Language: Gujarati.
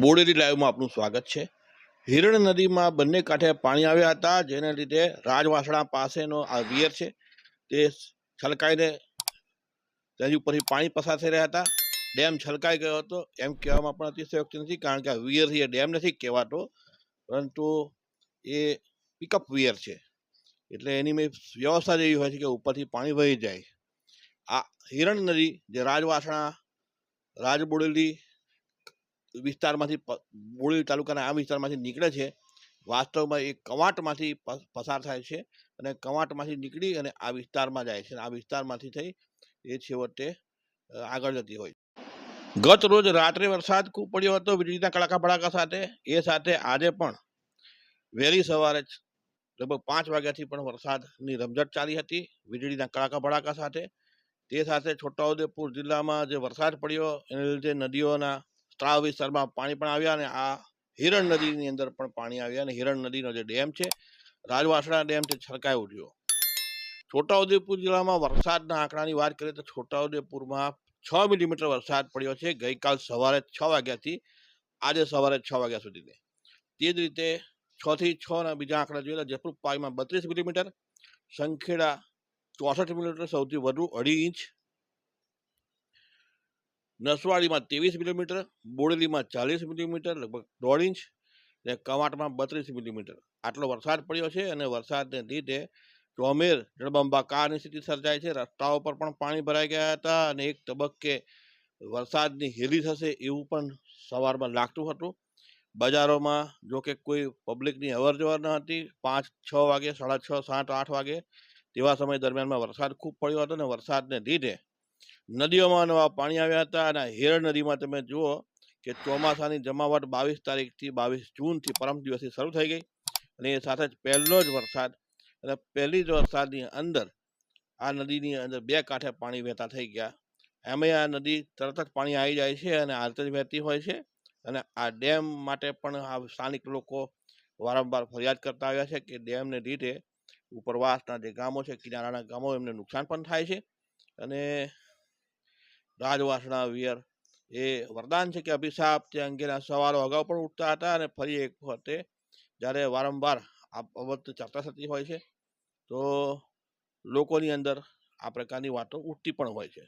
બોડેલી લાઈવમાં આપનું સ્વાગત છે. હિરણ નદીમાં બંને કાંઠે પાણી આવ્યા હતા, જેને લીધે રાજવાસણા પાસેનો આ વિયર છે. તે છલકાઈને તેની ઉપરથી પાણી પસાર થઈ રહ્યા હતા. ડેમ છલકાઈ ગયો હતો, એમ કહેવામાં પણ અતિશયોક્તિ નથી, કારણ કે આ વિયરથી એ ડેમ નથી કહેવાતો, પરંતુ એ પિકઅપ વિયર છે. એટલે એની મેં વ્યવસ્થા જ એવી હોય છે કે ઉપરથી પાણી વહી જાય. આ હિરણ નદી, જે રાજવાસણા, રાજબોડેલી વિસ્તારમાંથી બોડેલી તાલુકાના આ વિસ્તારમાંથી નીકળે છે, વાસ્તવમાં એ કવાંટમાંથી પસાર થાય છે અને કવાંટમાંથી નીકળી અને આ વિસ્તારમાં જાય છે અને આ વિસ્તારમાંથી થઈ એ છેવટે આગળ જતી હોય ગત રોજ રાત્રે વરસાદ ખૂબ પડ્યો હતો. વીજળીના કડાકા ભડાકા સાથે, એ સાથે આજે પણ વહેલી સવારે જ લગભગ પાંચ વાગ્યાથી પણ વરસાદની રમઝટ ચાલી હતી. વીજળીના કડાકા ભડાકા સાથે, તે સાથે છોટાઉદેપુર જિલ્લામાં જે વરસાદ પડ્યો, એને લીધે નદીઓના તળાવ વિસ્તારમાં પાણી પણ આવ્યા અને આ હિરણ નદીની અંદર પણ પાણી આવ્યા અને હિરણ નદીનો જે ડેમ છે, રાજવાસણા ડેમ તે છલકાઈ ઉઠ્યો. છોટાઉદેપુર જિલ્લામાં વરસાદના આંકડાની વાત કરીએ તો છોટાઉદેપુરમાં છ મિલીમીટર વરસાદ પડ્યો છે. ગઈકાલ સવારે છ વાગ્યાથી આજે સવારે છ વાગ્યા સુધીને. તે જ રીતે છથી છ ના બીજા આંકડા જોઈએ તો જયપુર પાઈમાં બત્રીસ મિલીમીટર, સંખેડા ચોસઠ મિલીમીટર, સૌથી વધુ અઢી ઇંચ નસવાડીમાં ત્રેવીસ મિલીમીટર, બોડેલીમાં ચાલીસ મિલીમીટર, લગભગ દોઢ ઇંચ અને કવાંટમાં બત્રીસ મિલીમીટર. આટલો વરસાદ પડ્યો છે અને વરસાદને લીધે ચોમેર જળબંબાકારની સ્થિતિ સર્જાય છે. રસ્તાઓ પર પણ પાણી ભરાઈ ગયા હતા અને એક તબક્કે વરસાદની હેલી થશે એવું પણ સવારમાં લાગતું હતું. બજારોમાં જો કે કોઈ પબ્લિકની અવર જવર ન હતી, પાંચ છ વાગે, સાડા છ, સાત, આઠ વાગે તેવા સમય દરમિયાનમાં વરસાદ ખૂબ પડ્યો હતો અને વરસાદને લીધે નદીઓમાં નવા પાણી આવ્યા હતા અને હેર નદીમાં તમે જુઓ કે ચોમાસાની જમાવટ બાવીસ તારીખથી બાવીસ જૂનથી પરમ દિવસથી શરૂ થઈ ગઈ અને એ સાથે જ પહેલો જ વરસાદ અને પહેલી જ વરસાદની અંદર આ નદીની અંદર બે કાંઠે પાણી વહેતા થઈ ગયા. એમાંય આ નદી તરત જ પાણી આવી જાય છે અને હાલત જ વહેતી હોય છે અને આ ડેમ માટે પણ આ સ્થાનિક લોકો વારંવાર ફરિયાદ કરતા આવ્યા છે કે ડેમને લીધે ઉપરવાસના જે ગામો છે, કિનારાના ગામો એમને નુકસાન પણ થાય છે અને રાજવાસણા વિયર. એ વરદાન છે કે અભિશાપ તે અંગેના સવાલો અગાઉ પણ ઉઠતા હતા અને ફરી એક વખતે જ્યારે વારંવાર આ બાબત ચર્ચા થતી હોય છે, તો લોકોની અંદર આ પ્રકારની વાતો ઉઠતી પણ હોય છે.